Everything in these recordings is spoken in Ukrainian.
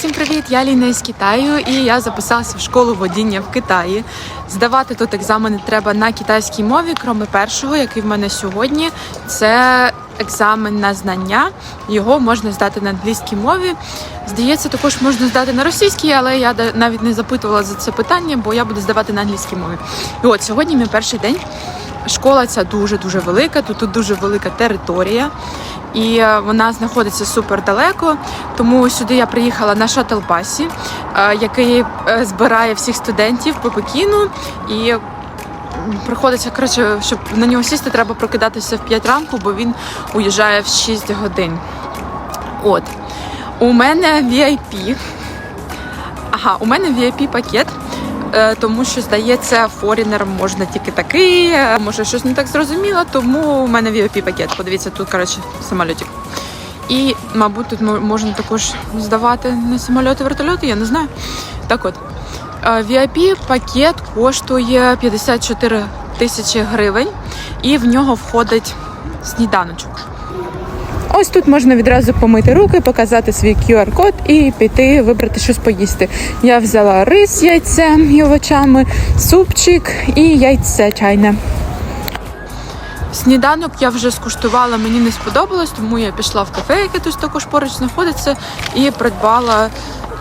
Всім привіт! Я Ліна із Китаю і я записалася в школу водіння в Китаї. Здавати тут екзамени треба на китайській мові, крім першого, який в мене сьогодні. Це екзамен на знання. Його можна здати на англійській мові. Здається, також можна здати на російській, але я навіть не запитувала за це питання, бо я буду здавати на англійській мові. І от сьогодні мій перший день. Школа ця дуже дуже велика. Тут, тут дуже велика територія, і е, вона знаходиться супер далеко. Тому сюди я приїхала на шатл-басі, е, який е, збирає всіх студентів по Пекіну. І приходиться, коротше, щоб на нього сісти, треба прокидатися в 5 ранку, бо він уїжджає в 6 годин. От. У мене VIP. Ага, у мене VIP пакет. Е, Тому що здається, форінерам можна тільки такий, е, може щось не так зрозуміло, тому у мене VIP пакет. Подивіться, тут коротше самолітик. І, мабуть, тут можна також здавати на самольоти, вертольоти, я не знаю. Так от, е, VIP пакет коштує 54 тисячі гривень, і в нього входить сніданочок. Ось тут можна відразу помити руки, показати свій QR-код і піти вибрати щось поїсти. Я взяла рис яйцем і овочами, супчик і яйце чайне. Сніданок я вже скуштувала, мені не сподобалось, тому я пішла в кафе, яке тут також поруч знаходиться, і придбала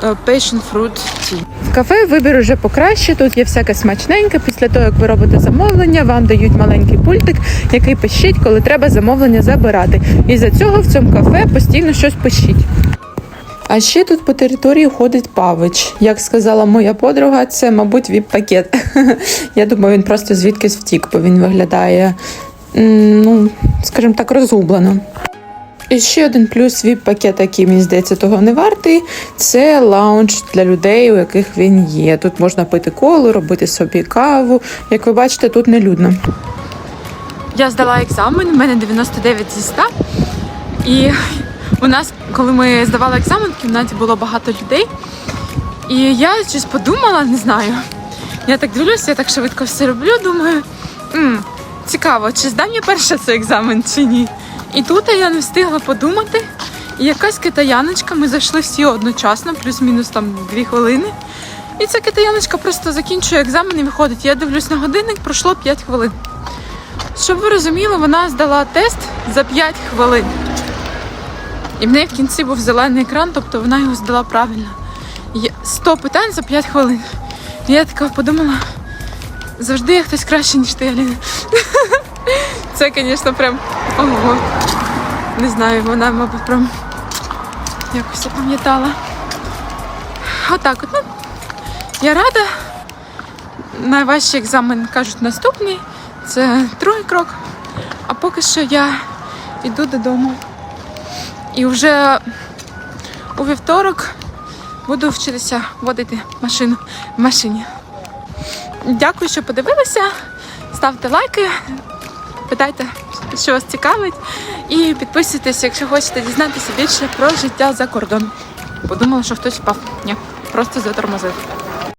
Passion Fruit Tea. В кафе вибір уже покраще. Тут є всяке смачненьке. Після того, як ви робите замовлення, вам дають маленький пультик, який пищить, коли треба замовлення забирати. І за цього в цьому кафе постійно щось пищить. А ще тут по території ходить павич. Як сказала моя подруга, це, мабуть, віп-пакет. Я думаю, він просто звідкись втік, бо він виглядає, ну, скажімо так, розгублено. І ще один плюс віп-пакет, який мені здається, того не вартий, це лаунж для людей, у яких він є. Тут можна пити колу, робити собі каву. Як ви бачите, тут не людно. Я здала екзамен, у мене 99 зі 100. І у нас, коли ми здавали екзамен, в кімнаті було багато людей. І я щось подумала, не знаю. Я так дивлюся, я так швидко все роблю, думаю, м, цікаво, чи здам я перше цей екзамен, чи ні. І тут я не встигла подумати. І якась китаяночка, ми зайшли всі одночасно, плюс-мінус там дві хвилини. І ця китаяночка просто закінчує екзамен і виходить. Я дивлюсь на годинник, пройшло 5 хвилин. Щоб ви розуміли, вона здала тест за 5 хвилин. І в неї в кінці був зелений екран, тобто вона його здала правильно. Є 100 питань за 5 хвилин. І я така подумала, завжди є хтось краще, ніж ти, Аліна. Це, звісно, прям ого. Не знаю, вона, мабуть, прям якось запам'ятала. Отак от, ну. Я рада. Найважчий екзамен кажуть наступний. Це другий крок. А поки що я йду додому. І вже у вівторок буду вчитися водити машину в машині. Дякую, що подивилися. Ставте лайки, питайте, що вас цікавить. І підписуйтесь, якщо хочете дізнатися більше про життя за кордоном. Подумала, що хтось впав. Ні, просто затормозив.